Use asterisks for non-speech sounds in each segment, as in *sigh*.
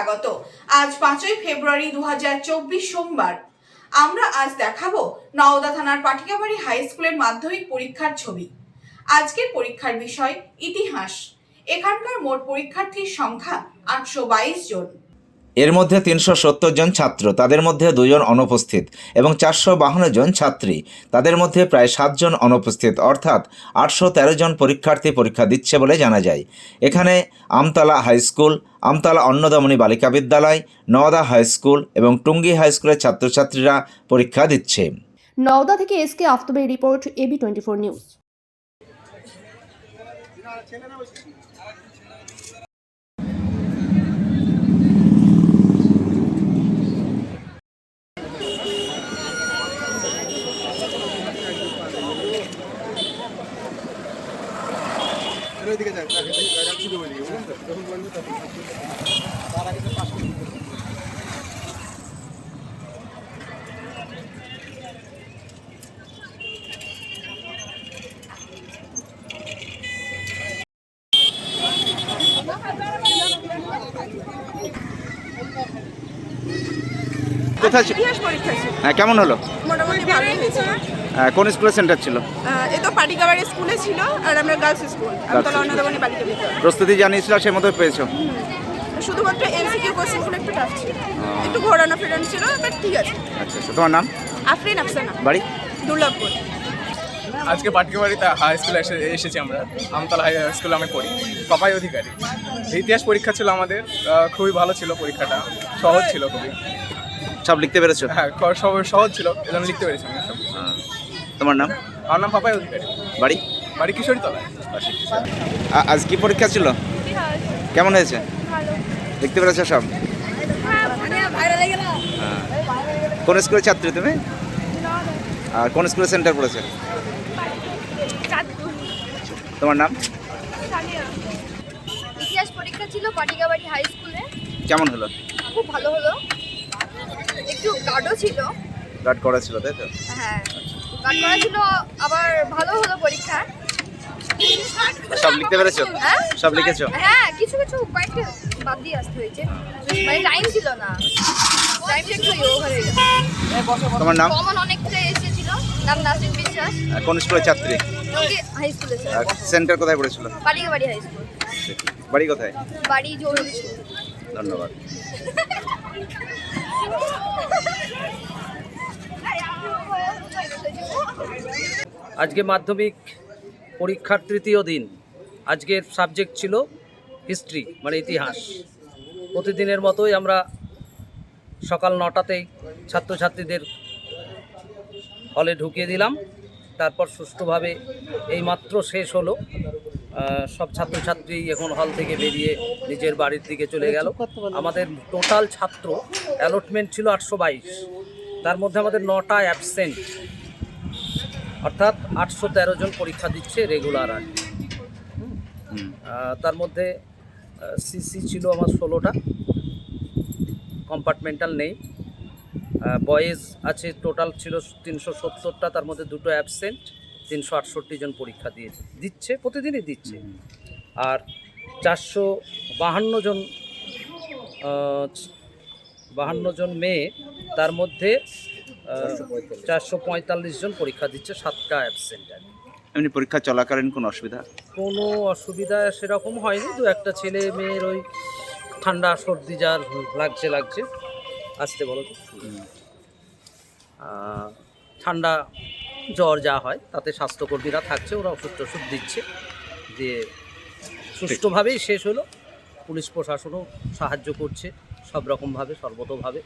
স্বাগত। আজ পাঁচই ফেব্রুয়ারি দু হাজার চব্বিশ সোমবার। আমরা আজ দেখাবো নওদা থানার পাটিকাবাড়ি হাই স্কুলের মাধ্যমিক পরীক্ষার ছবি। আজকের পরীক্ষার বিষয় ইতিহাস। এখানকার মোট পরীক্ষার্থীর সংখ্যা আটশো বাইশ জন। এর মধ্যে তিনশো সত্তর জন ছাত্র, তাদের মধ্যে দুজন অনুপস্থিত এবং চারশো বাহান্ন জন ছাত্রী। তাদের মধ্যে প্রায় সাতজন অনুপস্থিত, অর্থাৎ আটশো তেরো জন পরীক্ষার্থী পরীক্ষা দিচ্ছে বলে জানা যায়। এখানে আমতলা হাই স্কুল, আমতলা অন্নদমনী বালিকা বিদ্যালয়, নওদা হাই স্কুল এবং টুঙ্গি হাই স্কুলের ছাত্রছাত্রীরা পরীক্ষা দিচ্ছে। নওদা থেকে SK আফতাবের report, AB twenty four news. কোথায় হ্যাঁ কেমন হলো? মোটামুটি ভালো হয়েছে। হ্যাঁ, কোন স্কুলের সেন্টার ছিল? এ তো পাটিকাবাড়ি স্কুলে ছিল আর আমরা গার্লস স্কুল। আমতলা অন্নদামণি বালিকা বিদ্যালয় প্রস্তুতি জানিয়েছিল সেই মতো পেয়েছ? শুধুমাত্র এমসিকিউ কোশ্চেনগুলো একটু টাফ ছিল। একটু ঘোরানো ফেরানো ছিল বাট ঠিক আছে। আচ্ছা আচ্ছা। তোমার নাম? আফরিন আফসানা। বাড়ি? দুর্লভপুর আজকে পাটকিবাড়িতে হাই স্কুলে এসে এসেছি আমরা। আমতলা হাই স্কুলে আমি পড়ি। পাপাই অধিকারী। ইতিহাস পরীক্ষা ছিল আমাদের। খুবই ভালো ছিল পরীক্ষাটা। সহজ ছিল খুবই। সব লিখতে পেরেছ? হ্যাঁ সব সহজ ছিল এজন্য লিখতে পেরেছি হ্যাঁ। তোমার নাম? আমার নাম পাপাই অধিকারী। বাড়ি? বাড়ি কিশোরী তলায় আজ কি পরীক্ষা ছিল? কেমন হয়েছে? দেখতে পেরেছ সব? হ্যাঁ। কোন স্কুলের ছাত্রী তুমি? আর কোন স্কুলের সেন্টার পড়েছে? তোমার নাম? ইতিহাস পরীক্ষা ছিল পাটিকাবাড়ি হাই স্কুলে। কেমন হলো? খুব ভালো হলো। একটু গার্ডও ছিল। গার্ড করা ছিল তাই তো? হ্যাঁ। করা ছিল আবার ভালো হলো পরীক্ষা। সব লিখতে পেরেছ? হ্যাঁ? সব লিখেছো? হ্যাঁ কিছু কিছু কয়েকটা বাদ দিয়ে আসতে হয়েছে। মানে টাইম ছিল না। টাইমটা একটু ওভার হয়ে গেছে। তোমার নাম? কমন অনেকটা এসেছিল। নাম নাসরিন বিশ্বাস। আর কোন স্কুলের ছাত্রী? হাই স্কুলে সেন্টার কোথায় পড়েছিল? হাই স্কুল বাড়ি কোথায়? বাড়ি জরুরি ধন্যবাদ। *laughs* আজকে মাধ্যমিক পরীক্ষার তৃতীয় দিন। আজকের সাবজেক্ট ছিল হিস্ট্রি মানে ইতিহাস। প্রতিদিনের মতোই আমরা সকাল নটাতেই ছাত্রছাত্রীদের হলে ঢুকিয়ে দিলাম। তারপর সুষ্ঠুভাবে এইমাত্র শেষ হলো। সব ছাত্রছাত্রী এখন হল থেকে বেরিয়ে নিজের বাড়ির দিকে চলে গেল। আমাদের টোটাল ছাত্র অ্যালটমেন্ট ছিল আটশো বাইশ। তার মধ্যে আমাদের নটা অ্যাবসেন্ট অর্থাৎ আটশো তেরো জন পরীক্ষা দিচ্ছে রেগুলার আর। তার মধ্যে সিসি ছিল আমার ষোলোটা। কম্পার্টমেন্টাল নেই। বয়েজ আছে টোটাল ছিল তিনশো সত্তরটা। তার মধ্যে দুটো অ্যাবসেন্ট তিনশো আটষট্টি জন পরীক্ষা দিয়ে দিচ্ছে প্রতিদিনই দিচ্ছে। আর চারশো বাহান্ন জন বাহান্ন জন মেয়ে তার মধ্যে চারশো পঁয়তাল্লিশ জন পরীক্ষা দিচ্ছে সাতটা অ্যাবসেন্ট এমনি পরীক্ষা চলাকালীন কোনো অসুবিধা? কোনো অসুবিধা সেরকম হয়নি দু একটা ছেলে মেয়ের ওই ঠান্ডা সর্দি যার লাগছে লাগছে আসতে বলো তো। ঠান্ডা জ্বর যা হয় তাতে স্বাস্থ্যকর্মীরা থাকছে ওরা ওষুধ টষুধ দিচ্ছে দিয়ে সুষ্ঠুভাবেই শেষ হলো। পুলিশ প্রশাসনও সাহায্য করছে সব রকমভাবে সর্বতোভাবে।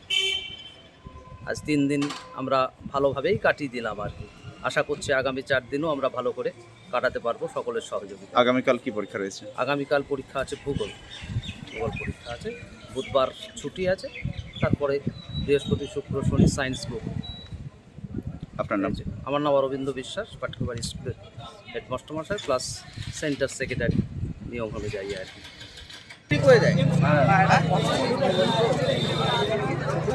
আজ তিন দিন আমরা ভালোভাবেই কাটিয়ে দিলাম আর কি। আশা করছি আগামী চার দিনও আমরা ভালো করে কাটাতে পারব সকলের সহযোগিতা। আগামীকাল কি পরীক্ষা রয়েছে? আগামীকাল পরীক্ষা আছে ভূগোল। ভূগোল পরীক্ষা আছে। বুধবার ছুটি আছে। তারপরে বৃহস্পতি শুক্র শনি সায়েন্স বুক আপনার নাম? আমার নাম অরবিন্দ বিশ্বাস পাটকুবাড়ি স্কুলের হেডমাস্টার মশাই প্লাস সেন্টার সেক্রেটারি নিয়ম যাই আর কি।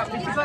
পরীক্ষা